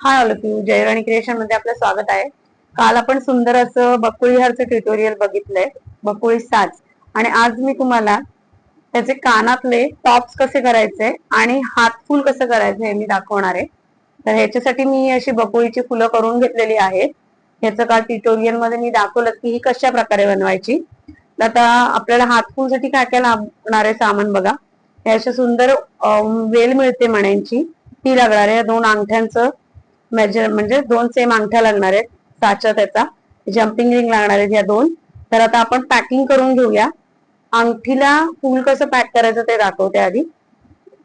Hi all of you Jayrani क्रिएशनमध्ये आपलं स्वागत आहे. काल आपण सुंदर असं बकुळी हारचं ट्युटोरियल बघितलंय बकुळी साज. आणि आज मी तुम्हाला त्याचे कानातले टॉप्स कसे करायचे आणि हातफूल कसं करायचं हे मी दाखवणार आहे. तर ह्याच्यासाठी मी अशी बकुळीची फुलं करून घेतलेली आहेत. ह्याचं काल ट्युटोरियलमध्ये मी दाखवलं की ही कशा प्रकारे बनवायची. तर आता आपल्याला हातफूलसाठी साठी काय काय लागणार आहे सामान बघा. हे अशा सुंदर वेल मिळते मण्यांची ती लागणार आहे दोन अंगठ्यांचं. मेजर म्हणजे दोन सेम अंगठ्या लागणार आहेत. साचा त्याचा जम्पिंग रिंग लागणार आहेत या दोन. तर आता आपण पॅकिंग करून घेऊया. अंगठीला फूल कसं पॅक करायचं ते दाखवते आधी.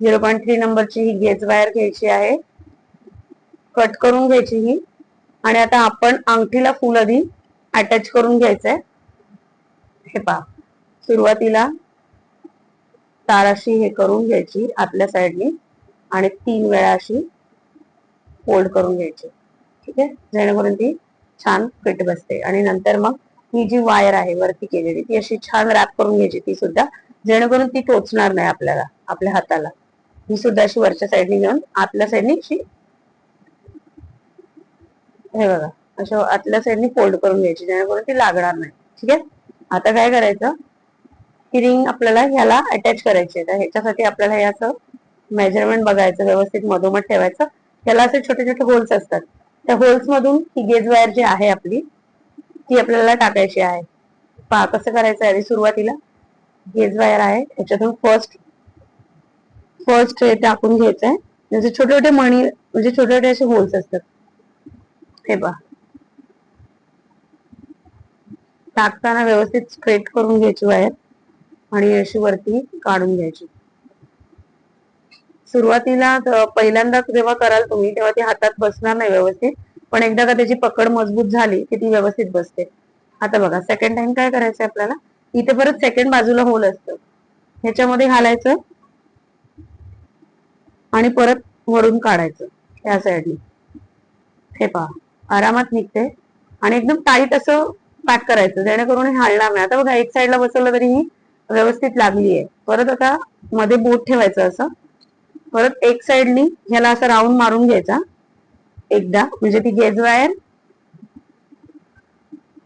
झिरो पॉईंट थ्री नंबरची ही गेज वायर घ्यायची आहे. कट करून घ्यायची ही. आणि आता आपण अंगठीला फूल आधी अटॅच करून घ्यायचंय. हे पहा. सुरुवातीला ताराशी हे करून घ्यायची आतल्या साईडनी आणि तीन वेळा अशी फोल्ड करून घ्यायची. ठीक आहे? जेणेकरून ती छान फिट बसते. आणि नंतर मग ही जी वायर आहे वरती केलेली ती अशी छान रॅप करून घ्यायची ती सुद्धा जेणेकरून ती टोचणार नाही आपल्याला आपल्या हाताला. ही सुद्धा अशी वरच्या साईडने घेऊन आतल्या साईडने अशी हे बघा अशा आतल्या साईडने फोल्ड करून घ्यायची जेणेकरून ती लागणार नाही. ठीक आहे? आता काय करायचं? ही रिंग आपल्याला ह्याला अटॅच करायची आहे. ह्याच्यासाठी आपल्याला याचं मेजरमेंट बघायचं व्यवस्थित मधोमध ठेवायचं. त्याला असे छोटे छोटे होल्स असतात. त्या होल्स मधून ही गेज वायर जी आहे आपली ती आपल्याला टाकायची आहे. पहा कसं करायचं आहे? सुरुवातीला गेज वायर आहे. त्याच्यातून फर्स्ट फर्स्ट हे टाकून घ्यायचं आहे. म्हणजे छोटे छोटे मणी म्हणजे छोटे छोटे असे होल्स असतात. हे पहा. टाकताना व्यवस्थित स्ट्रेट करून घ्यायची वायर आणि अशी वरती काढून घ्यायची. सुरुवातीला पहिल्यांदाच जेव्हा कराल तुम्ही तेव्हा ती हातात बसणार नाही व्यवस्थित. पण एकदा का त्याची पकड मजबूत झाली की ती व्यवस्थित बसते. आता बघा सेकंड टाइम काय करायचं आपल्याला? इथे परत सेकंड बाजूला होल असतं. ह्याच्यामध्ये घालायचं आणि परत वरून काढायचं या साईडने हे पहा आरामात निघते आणि एकदम टाईट असं पॅक करायचं जेणेकरून हे हलणार नाही. आता बघा एक साईडला बसवलं तरी ही व्यवस्थित लागली आहे परत आता मध्ये बोट ठेवायचं असं. परत एक साइडनी ह्याला असं राऊंड मारून घ्यायचा. एकदा म्हणजे ती गेज वायर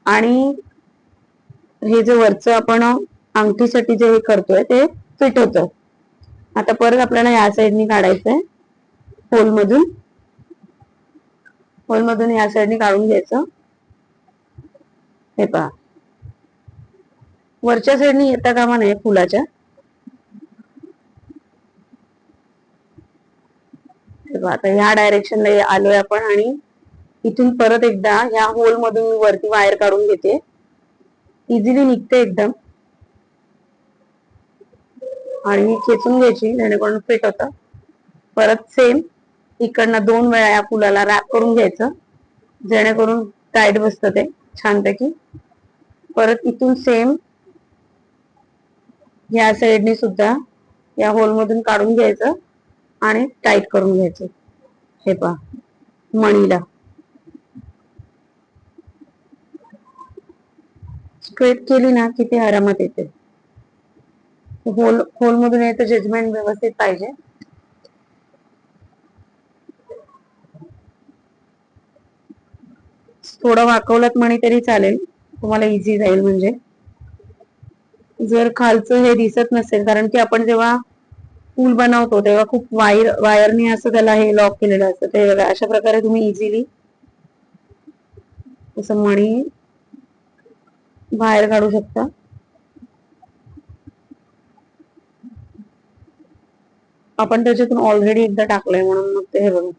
आणि हे जे वरचं आपण अंगठीसाठी जे हे करतोय ते फिट होतं आता परत आपल्याला या साईडनी काढायचंय होल मधून होल मधून या साईडनी काढून घ्यायचं. हे पहा. वरच्या साईडनी येता कामा नये फुलाच्या. बघा, आता ह्या डायरेक्शनला आलोय आपण आणि इथून परत एकदा ह्या होल मधून मी वरती वायर काढून घेते. इझिली निघते एकदम. आणि खेचून घ्यायची जेणेकरून फिट होत. परत सेम इकडनं दोन वेळा या फुलाला रॅप करून घ्यायचं. जेणेकरून टाईट बसतं ते छानपैकी. परत इथून सेम या साईडने सुद्धा या होल मधून काढून घ्यायचं आणि टाईट करून घ्यायचं. हे पहा मणीला. स्ट्रेट केली ना की ते आरामात येते. होल होल मधून यायचं जजमेंट व्यवस्थित पाहिजे. थोडं वाकवलत म्हणे तरी चालेल. तुम्हाला इझी जाईल म्हणजे. जर खालचं हे दिसत नसेल कारण की आपण जेव्हा पूल बनवतो तेव्हा खूप वायर वायरने असं त्याला हे लॉक केलेलं असतं. ते बघा अशा प्रकारे तुम्ही इझिली असं मणी बाहेर काढू शकता. आपण त्याच्यातून ऑलरेडी एकदा टाकलंय म्हणून मग ते हे बघा.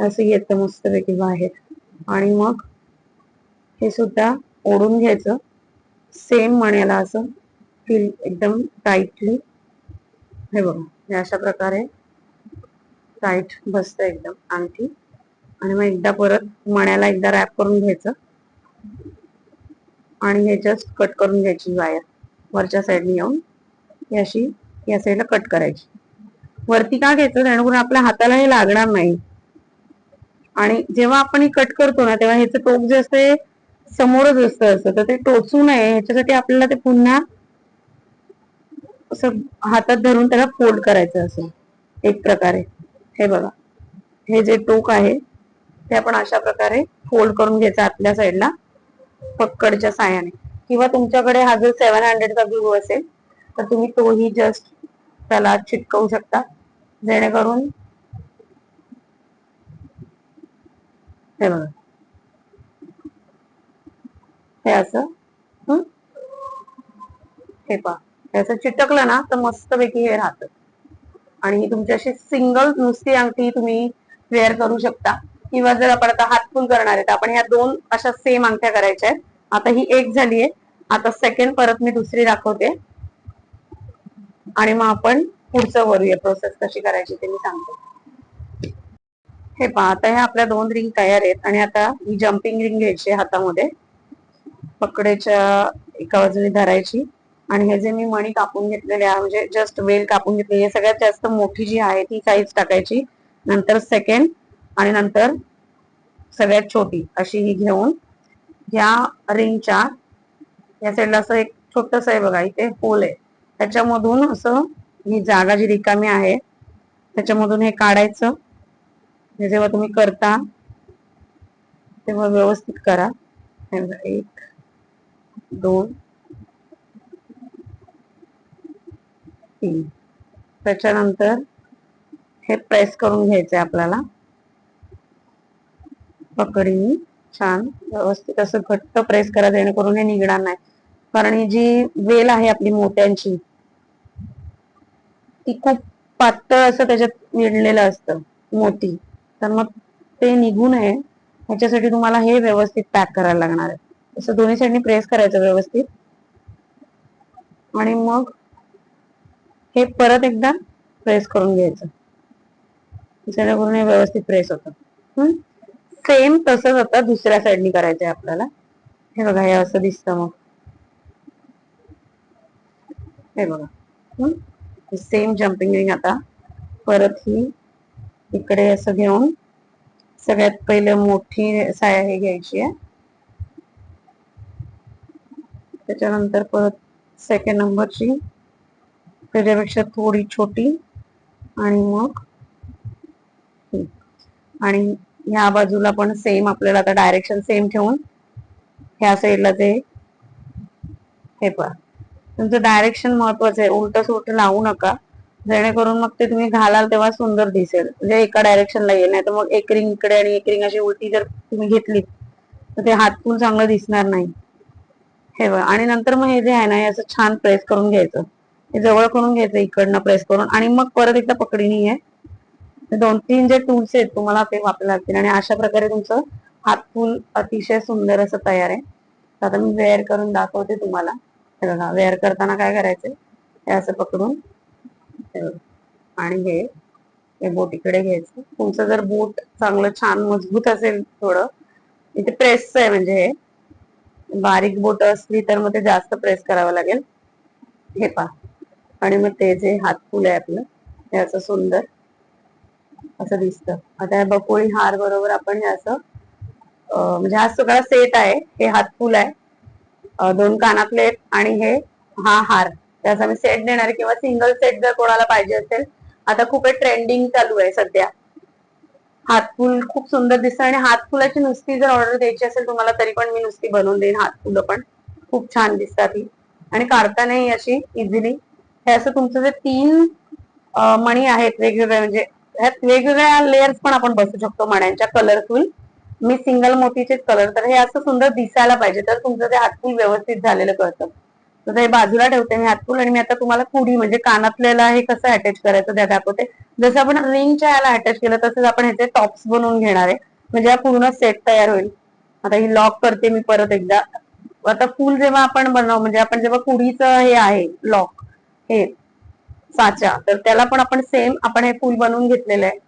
असं येतं मस्तपैकी बाहेर. आणि मग हे सुद्धा ओढून घ्यायचं. सेम मण्याला असं फील एकदम टाईटली हे बघा हे अशा प्रकारे टाईट बसतं एकदम अंगठी. आणि मग एकदा परत मण्याला एकदा रॅप करून घ्यायचं. आणि हे जस्ट कट करून घ्यायची वायर वरच्या साईडने येऊन ही अशी या साईडला कट करायची. वरती का घ्यायचं? जेणेकरून आपल्या हाताला हे लागणार नाही. आणि जेव्हा आपण हे कट करतो ना तेव्हा ह्याचं टोक जे असते समोरच असतं असं. तर ते टोचू नये. ह्याच्यासाठी आपल्याला ते पुन्हा असं हातात धरून त्याला फोल्ड करायचं असं. एक प्रकारे. हे बघा. हे जे टोक आहे ते आपण अशा प्रकारे फोल्ड करून घ्यायचं आतल्या साईडला पक्कडच्या साह्याने. किंवा तुमच्याकडे हा जर सेव्हन हंड्रेडचा ग्लू असेल तर तुम्ही तोही जस्ट त्याला चिटकवू शकता. जेणेकरून हे बघा. हे असं. हे पहा. त्याचं चिटकलं ना तर मस्तपैकी हे राहतं. आणि तुमच्याशी तुमची अशी सिंगल नुसती अंगठी तुम्ही वेअर करू शकता. किंवा जर आपण आता हातफुल करणार आहे तर आपण ह्या दोन अशा सेम अंगठ्या करायच्या आहेत. आता ही एक झाली आहे. आता सेकंड परत मी दुसरी दाखवते. आणि मग आपण पुढचं वरूया. प्रोसेस कशी करायची ते मी सांगते. हे पहा आता ह्या आपल्या दोन रिंग तयार आहेत. आणि आता ही जम्पिंग रिंग घ्यायची हातामध्ये. पकडेच्या एका बाजूने धरायची. आणि हे जे मी मणी कापून घेतलेले आहे म्हणजे जस्ट वेल कापून घेतलेली आहे सगळ्यात जास्त मोठी जी आहे ती साईज टाकायची. नंतर सेकंड आणि नंतर सगळ्यात छोटी अशी ही घेऊन या रिंगच्या या साईडला असं एक छोटस आहे बघा इथे होल आहे. त्याच्यामधून असं ही जागा जी रिकामी आहे त्याच्यामधून हे काढायचं. हे जेव्हा तुम्ही करता तेव्हा व्यवस्थित करा. एक दोन तीन त्याच्यानंतर हे प्रेस करून घ्यायचंय आपल्याला. पकडीने छान. व्यवस्थित असं घट्ट प्रेस करा जेणेकरून हे निघणार नाही. कारण ही जी वेल आहे आपली मोत्यांची ती खूप पातळ असं त्याच्यात विणलेलं असतं मोती. तर मग ते निघू नये. ह्याच्यासाठी तुम्हाला हे व्यवस्थित पॅक करायला लागणार आहे. असं दोन्ही साईडनी प्रेस करायचं व्यवस्थित. आणि मग एकदा प्रेस हे व्यवस्थित प्रेस होतं. सेम तसंच आता दुसऱ्या साईडनी दिसतं मग. सेम जम्पिंग रिंग आता परत ही इकडे असं घेऊन सगळ्यात मोठी साया हे परत सेकंड नंबरची त्याच्यापेक्षा थोडी छोटी आणि मग आणि ह्या बाजूला पण सेम आपल्याला आता डायरेक्शन सेम ठेवून ह्या साईडला ते हे पहा. तुमचं डायरेक्शन महत्वाचं आहे. उलट सुलट लावू नका. जेणेकरून मग ते तुम्ही घालाल तेव्हा सुंदर दिसेल. म्हणजे एका डायरेक्शनला येईल नाही तर मग एक रिंग इकडे आणि एक रिंग अशी उलटी जर तुम्ही घेतली तर ते हातफुल चांगलं दिसणार नाही. हे बघ. आणि नंतर मग हे जे आहे ना हे असं छान प्रेस करून घ्यायचं. हे जवळ करून घ्यायचं इकडनं प्रेस करून. आणि मग परत एकदा पकडीनी आहे दोन तीन जे टूल्स आहेत तुम्हाला ते वापरायला लागतील. आणि अशा प्रकारे तुमचं हातफूल अतिशय सुंदर असं तयार आहे. आता मी वेअर करून दाखवते तुम्हाला. हे बघा वेअर करताना काय करायचं हे असं पकडून आणि हे हे बोट इकडे घ्यायचं. तुमचं जर बोट चांगलं छान मजबूत असेल थोडं इथे प्रेसचं आहे म्हणजे हे. बारीक बोट असली तर मग ते जास्त प्रेस करावं लागेल. हे पहा. आणि मग ते जे हातफुल आहे आपलं हे असं सुंदर असं दिसतं. आता या बकोळी हार बरोबर आपण हे असं म्हणजे हा सगळा सेट आहे हे हातफुल आहे दोन कानातले आणि हे हा हार. त्याचा मी सेट देणार किंवा सिंगल सेट जर कोणाला पाहिजे असेल आता खूप ट्रेंडिंग चालू आहे सध्या. हातफुल खूप सुंदर दिसतं आणि हातफुलाची नुसती जर ऑर्डर द्यायची असेल तुम्हाला तरी पण मी नुसती बनवून देईन हातफुलं पण. खूप छान दिसतात ही. आणि काढतानाही अशी इझिली हे असं तुमचं जे तीन मणी आहेत वेगवेगळ्या म्हणजे ह्यात वेगवेगळ्या लेअर्स पण आपण बसू शकतो मण्यांच्या कलरफुल मी सिंगल मोतीचेच कलर तर हे असं सुंदर दिसायला पाहिजे तर तुमचं ते हातफुल व्यवस्थित झालेलं कळतं. तर हे बाजूला ठेवते मी हातफूल आणि मी आता तुम्हाला कुडी म्हणजे कानातल्याला हे कसं अटॅच करायचं त्या दाखवते. जसं आपण रिंगच्या याला अटॅच केलं तसंच आपण ह्याचे टॉप्स बनवून घेणार आहे. म्हणजे हा पूर्ण सेट तयार होईल. आता ही लॉक करते मी परत एकदा. आता फुल जेव्हा आपण बनव म्हणजे आपण जेव्हा कुडीचं हे आहे लॉक हे साचा. तर त्याला पण आपण सेम आपण हे फुल बनवून घेतलेलं आहे.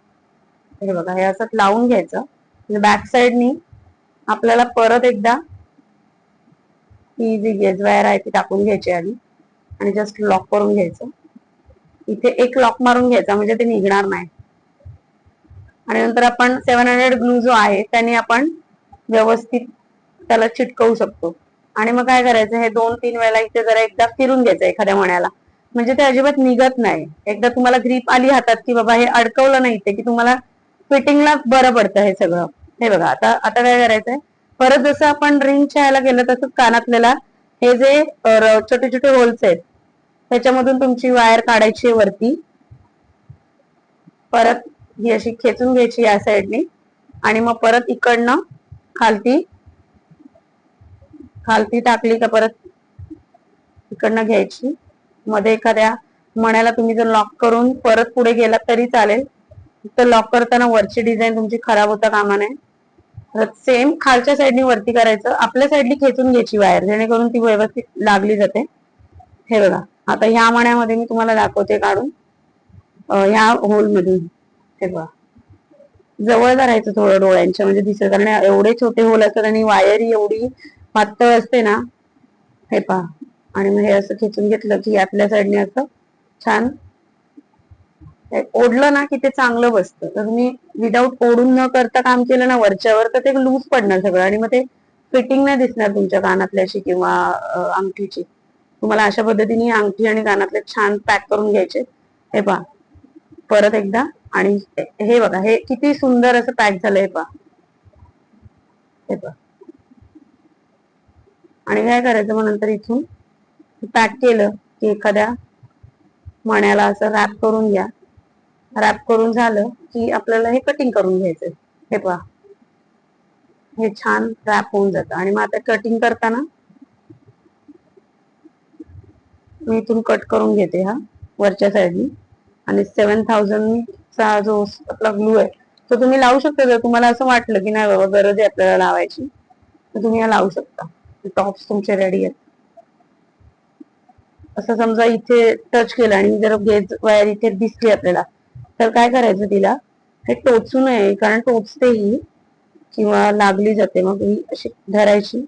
हे बघा हे असं लावून घ्यायचं. म्हणजे बॅक साइडनी आपल्याला परत एकदा ही जी गेज वायर आहे ती टाकून घ्यायची आधी. आणि जस्ट लॉक करून घ्यायचं. इथे एक लॉक मारून घ्यायचा म्हणजे ते निघणार नाही. आणि नंतर आपण सेव्हन हंड्रेड ग्लू जो आहे त्याने आपण व्यवस्थित त्याला चिटकवू शकतो. आणि मग काय करायचं हे दोन तीन वेळेला इथे जरा एकदा फिरून घ्यायचं एखाद्या मण्याला. म्हणजे ते अजिबात निघत नाही. एकदा तुम्हाला ग्रीप आली हातात की बाबा हे अडकवलं नाही ते की तुम्हाला फिटिंगला बरं पडतं हे सगळं. हे बघा आता आता काय करायचंय? परत जसं आपण रिंगच्या ह्याला गेलं तसंच कानातल्याला हे जे छोटे छोटे होल्स आहेत त्याच्यामधून तुमची वायर काढायची आहे वरती. परत ही अशी खेचून घ्यायची या साईडनी आणि मग परत इकडनं खालती खालती टाकली का परत इकडनं घ्यायची. मध्ये एखाद्या मण्याला तुम्ही जर लॉक करून परत पुढे गेलात तरी चालेल. तर लॉक करताना वरची डिझाईन तुमची खराब होता कामा नये. परत सेम खालच्या साईडनी वरती करायचं. आपल्या साईडनी खेचून घ्यायची वायर जेणेकरून ती व्यवस्थित लागली जाते. हे बघा. आता ह्या मण्यामध्ये मी तुम्हाला दाखवते काढून. ह्या होलमधून हे बघा. जवळ धरायचं थोडं डोळ्यांच्या म्हणजे दिसत कारण एवढे छोटे होल असतात आणि वायर एवढी पातळ असते ना. हे पहा. आणि मग हे असं खेचून घेतलं की आपल्या साईडने असं छान ओढलं ना की ते चांगलं बसतं. तर तुम्ही विदाऊट ओढून न करता काम केलं ना वरच्यावर तर ते लूज पडणार सगळं आणि मग ते फिटिंग नाही दिसणार तुमच्या कानातल्याशी किंवा अंगठीची. तुम्हाला अशा पद्धतीने अंगठी आणि कानातले छान पॅक करून घ्यायचे. हे पहा. परत एकदा आणि हे- हे बघा हे किती सुंदर असं पॅक झालं हे पहा. हे पहा. आणि काय करायचं मग नंतर इथून? पॅक केलं की एखाद्या मण्याला असं रॅप करून घ्या. रॅप करून झालं की आपल्याला हे कटिंग करून घ्यायचंय. हे पहा. हे छान रॅप होऊन जातं. आणि मग आता कटिंग करताना मी इथून कट करून घेते हा वरच्या साईडनी आणि सेवन थाउजंडचा जो आपला ग्लू आहे तो तुम्ही लावू शकता. जर तुम्हाला असं वाटलं की नाही बाबा गरज आहे आपल्याला लावायची तर तुम्ही या लावू शकता. टॉप्स तुमचे रेडी आहेत. असं समजा इथे टच केलं आणि जर गेज वायर इथे दिसली आपल्याला तर काय करायचं तिला? हे टोचू नये कारण टोचते ही किंवा लागली जाते. मग ही अशी धरायची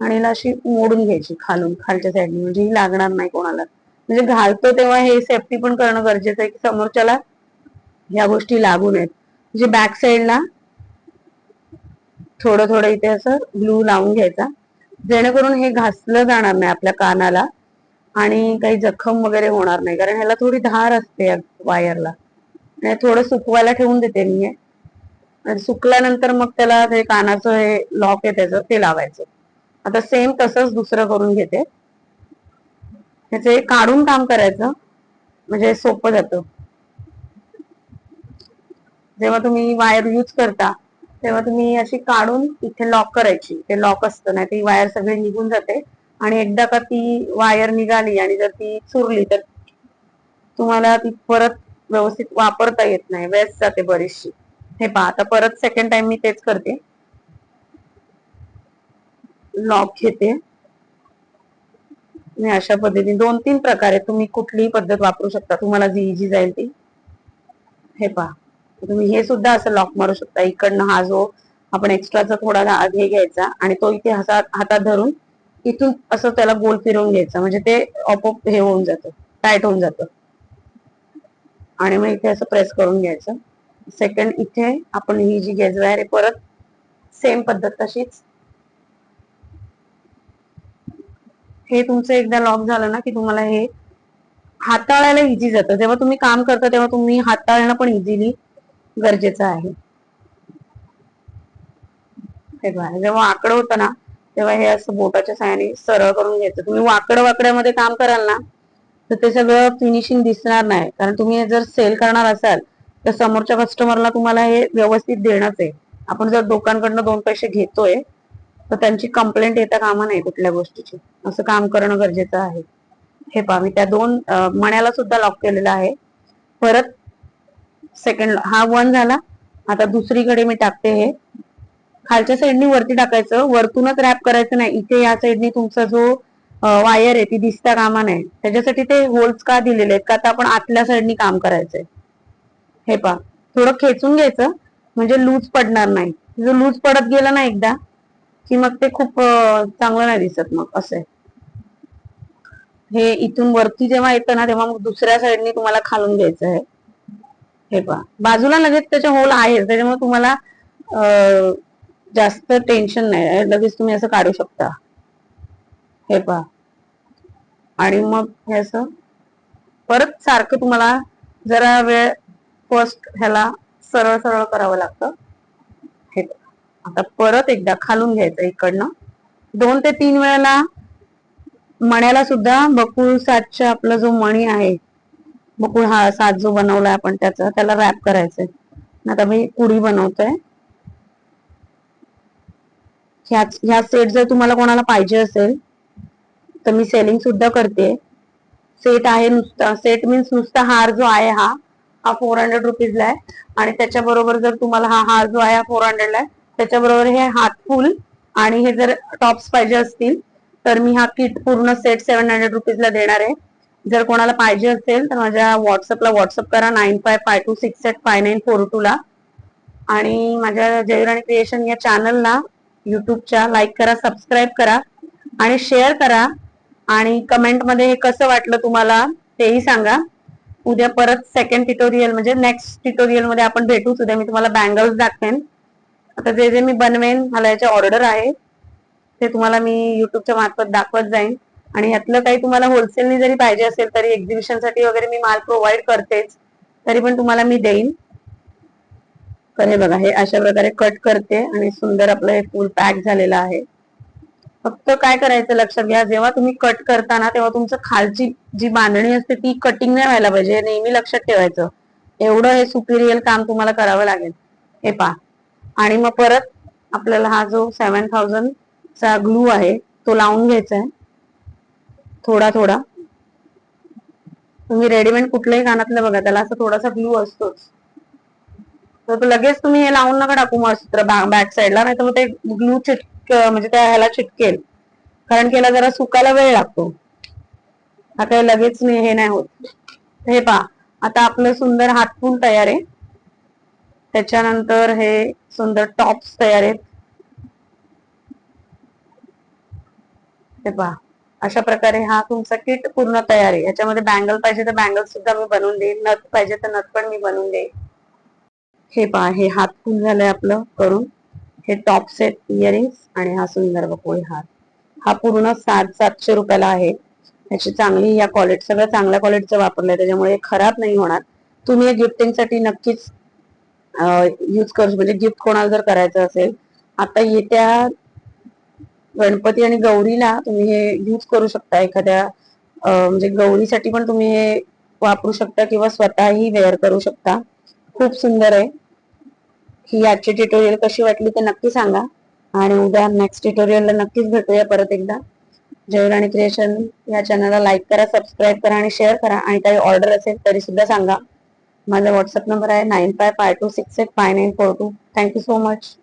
आणि हिला अशी मोडून घ्यायची खालून खालच्या साईडने म्हणजे ही लागणार नाही कोणाला. म्हणजे घालतो तेव्हा हे सेफ्टी पण करणं गरजेचं आहे की समोरच्याला या गोष्टी लागू नयेत. म्हणजे बॅक साईडला थोडं थोडं इथे असं ग्लू लावून घ्यायचा. जेणेकरून हे घासलं जाणार नाही आपल्या कानाला. आणि काही जखम वगैरे होणार नाही. कारण ह्याला थोडी धार असते वायरला. आणि थोडं सुकवायला ठेवून देते मी हे. सुकल्यानंतर मग त्याला ते कानाचं हे लॉक आहे त्याचं ते लावायचं. आता सेम तसंच दुसरं करून घेते. त्याचे काढून काम करायचं. म्हणजे सोपं जातं. जेव्हा तुम्ही वायर यूज करता तेव्हा तुम्ही अशी काढून इथे लॉक करायची. ते लॉक असतं नाही ती वायर सगळी निघून जाते. आणि एकदा का ती वायर निघाली आणि जर ती चुरली तर तुम्हाला ती परत व्यवस्थित वापरता येत नाही. वेस्ट जाते बरीचशी. हे पहा आता परत सेकंड टाइम मी तेच करते. लॉक घेते. मी अशा पद्धतीने दोन तीन प्रकारे तुम्ही कुठलीही पद्धत वापरू शकता. तुम्हाला जी इजी जाईल ती. हे पहा. तुम्ही हे सुद्धा असं लॉक मारू शकता. इकडनं हा जो आपण एक्स्ट्राचा थोडा हे घ्यायचा आणि तो इथे हातात हातात धरून इथून असं त्याला गोल फिरवून घ्यायचा. म्हणजे ते ऑपोप हे होऊन जातं. टाईट होऊन जातं. आणि मग इथे असं प्रेस करून घ्यायचं. सेकंड इथे आपण ही जी गेज वायर आहे परत सेम पद्धत तशीच. हे तुमचं एकदा लॉक झालं ना की तुम्हाला हे हाताळायला इझी जातं. जेव्हा तुम्ही काम करता तेव्हा तुम्ही हाताळणं पण इझिली गरजेचं आहे. हे जेव्हा आकडं होतं ना तेव्हा हे असं बोटाच्या साहाय्याने सरळ करून घ्यायचं तुम्ही वाकड वाकड्यामध्ये काम कराल ना तर ते सगळं फिनिशिंग दिसणार नाही. कारण तुम्ही जर सेल करणार असाल तर समोरच्या कस्टमरला तुम्हाला हे व्यवस्थित देणंच आहे. आपण जर लोकांकडनं दोन पैसे घेतोय तर त्यांची कंप्लेंट येता कामा नाही कुठल्या गोष्टीची. असं काम करणं गरजेचं आहे. हे पहा मी त्या दोन मण्याला सुद्धा लॉक केलेला आहे. परत सेकंड हा वन झाला. आता दुसरीकडे मी टाकते हे. खालच्या साईडनी वरती टाकायचं. वरतूनच रॅप करायचं नाही. इथे या साईडनी तुमचा जो वायर आहे ती दिसता कामा नाही त्याच्यासाठी ते होल्स का दिलेले आहेत? का आता आपण आतल्या साईडनी काम करायचंय? हे पहा. थोडं खेचून घ्यायचं. म्हणजे लूज पडणार नाही. जर लूज पडत गेलं ना एकदा की मग ते खूप चांगलं नाही दिसत मग. असं हे इथून वरती जेव्हा येतं ना तेव्हा मग दुसऱ्या साईडनी तुम्हाला खालून घ्यायचं आहे. हे पहा. बाजूला लगेच त्याचे होल आहे त्याच्यामुळे तुम्हाला जास्त टेन्शन नाही. लगेच तुम्ही असं काढू शकता. हे पहा. आणि मग हे असं परत सारखं तुम्हाला जरा वेळ फर्स्ट ह्याला सरळ सरळ करावं लागतं. हे आता परत एकदा खालून घ्यायचं इकडनं. दोन ते तीन वेळेला मण्याला सुद्धा बकुळ सातच्या आपला जो मणी आहे बकुळ हा सात जो बनवलाय आपण त्याचा त्याला रॅप करायचंय. आता मी पुरी बनवतोय. ह्याच ह्या सेट जर तुम्हाला कोणाला पाहिजे असेल तर मी सेलिंग सुद्धा करते. सेट आहे नुसता सेट मीन्स नुसता हार जो आहे हा हा फोर हंड्रेड रुपीजला आहे. आणि त्याच्याबरोबर जर तुम्हाला हा हार जो आहे हा फोर हंड्रेडला आहे त्याच्याबरोबर हे हातफुल आणि हे जर टॉप्स पाहिजे असतील तर मी हा किट पूर्ण सेट सेव्हन हंड्रेड रुपीजला देणार आहे. जर कोणाला पाहिजे असेल तर माझ्या व्हॉट्सअपला व्हॉट्सअप करा nine five five two six eight five nine four टूला आणि माझ्या जयराणी क्रिएशन या चॅनलला युट्यूबच्या लाईक करा सबस्क्राईब करा आणि शेअर करा. आणि कमेंटमध्ये हे कसं वाटलं तुम्हाला तेही सांगा. उद्या परत सेकंड ट्युटोरियल म्हणजे नेक्स्ट ट्युटोरियलमध्ये आपण भेटूच उद्या मी तुम्हाला बँगल्स दाखवेन. आता जे जे मी बनवेन मला याचे ऑर्डर आहे ते तुम्हाला मी युट्यूबच्या मार्फत दाखवत जाईन. आणि यातलं काही तुम्हाला होलसेलनी जरी पाहिजे असेल तरी एक्झिबिशनसाठी वगैरे मी माल प्रोव्हाइड करतेच. तरी पण तुम्हाला मी देईन. तर हे बघा हे अशा प्रकारे कट करते आणि सुंदर आपलं हे फुल पॅक झालेलं आहे. फक्त काय करायचं लक्षात घ्या जेव्हा तुम्ही कट करताना तेव्हा तुमचं खालची जी बांधणी असते ती कटिंग नाही व्हायला पाहिजे नेहमी लक्षात ठेवायचं. एवढं हे सुपिरियल काम तुम्हाला करावं लागेल. हे पा आणि मग परत आपल्याला हा जो सेव्हन थाउजंड चा ग्लू आहे तो लावून घ्यायचा आहे. थोडा थोडा. तुम्ही रेडीमेड कुठल्याही कानातलं बघा त्याला असं थोडासा ग्लू असतोच. तर लगेच तुम्ही हे लावून नका टाकू मस्त बॅक साईडला नाही तर मग ते ग्लू चिटक म्हणजे त्या ह्याला चिटकेल. कारण की याला जरा सुकायला वेळ लागतो. हा काही लगेच मी हे नाही होत. हे पहा आता आपलं सुंदर हातपून तयार आहे. त्याच्यानंतर हे सुंदर टॉप्स तयार आहेत. हे पहा अशा प्रकारे हा तुमचा किट पूर्ण तयार आहे. याच्यामध्ये बँगल पाहिजे तर बँगल सुद्धा मी बनवून देईन नथ पाहिजे तर नथ पण मी बनवून देईन. हे पहा हे हात फुल झालंय आपलं? करून. हे टॉप सेट इयरिंग्स आणि हा सुंदर बकोळी हार हा पूर्ण सात सातशे रुपयाला आहे. याची चांगली या क्वालिटी सगळं चांगल्या क्वालिटीचं वापरलंय. त्याच्यामुळे हे खराब नाही होणार. तुम्ही हे नक्कीच यूज करू. म्हणजे गिफ्ट कोणाला जर करायचं असेल आता येत्या गणपती आणि गौरीला तुम्ही हे यूज करू शकता. एखाद्या म्हणजे गौरीसाठी पण तुम्ही हे वापरू शकता किंवा स्वतःही वेअर करू शकता. खूप सुंदर आहे. ही आजची ट्युटोरियल कशी वाटली ते नक्की सांगा. आणि उद्या नेक्स्ट ट्युटोरियलला नक्कीच भेटूया परत एकदा. जयराणी क्रिएशन या चॅनलला लाईक करा सबस्क्राईब करा आणि शेअर करा. आणि काही ऑर्डर असेल तरी सुद्धा सांगा. माझा व्हॉट्सअप नंबर आहे nine five five two six eight five nine four two thank you so much